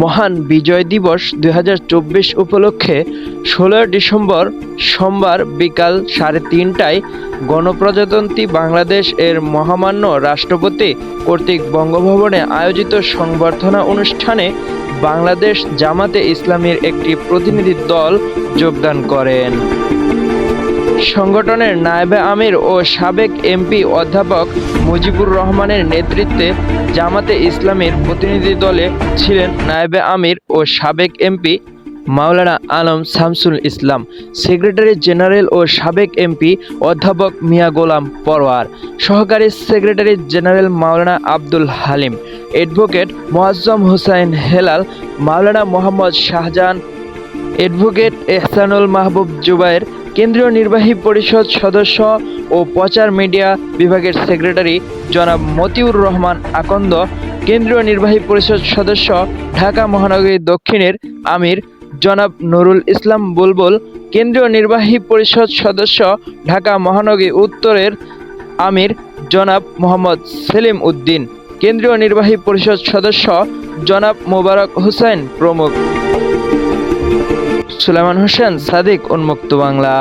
মহান বিজয় দিবস দু হাজার চব্বিশ উপলক্ষে ষোলোই ডিসেম্বর সোমবার বিকাল সাড়ে তিনটায় গণপ্রজাতন্ত্রী বাংলাদেশ এর মহামান্য রাষ্ট্রপতি কর্তৃক বঙ্গভবনে আয়োজিত সংবর্ধনা অনুষ্ঠানে বাংলাদেশ জামাতে ইসলামীর একটি প্রতিনিধি দল যোগদান করেন। সংগঠনের নায়েবে আমির ও সাবেক এমপি অধ্যাপক মুজিবুর রহমানের নেতৃত্বে জামাতে ইসলামীর প্রতিনিধি দলে ছিলেন নায়েবে আমির ও সাবেক MP Maulana Alam Shamsul Islam, secretary general ও সাবেক এমপি অধ্যাপক মিয়া গোলাম পরওয়ার সহকারী secretary general Maulana Abdul Halim, advocate Moazzem Hossain Helal, Maulana Mohammad Shahjahan, advocate Ehsanul Mahbub Zubayer কেন্দ্রীয় নির্বাহী পরিষদ সদস্য ও প্রচার মিডিয়া বিভাগের সেক্রেটারি জনাব মতিউর রহমান আকন্দ, কেন্দ্রীয় নির্বাহী পরিষদ সদস্য ঢাকা মহানগরী দক্ষিণের আমির জনাব নুরুল ইসলাম বুলবুল, কেন্দ্রীয় নির্বাহী পরিষদ সদস্য ঢাকা মহানগরী উত্তরের আমির জনাব মোহাম্মদ সেলিম উদ্দিন, কেন্দ্রীয় নির্বাহী পরিষদ সদস্য জনাব মোবারক হোসেন প্রমুখ। সুলেমান হোসেন সাদিক উন্মুক্ত বাংলা।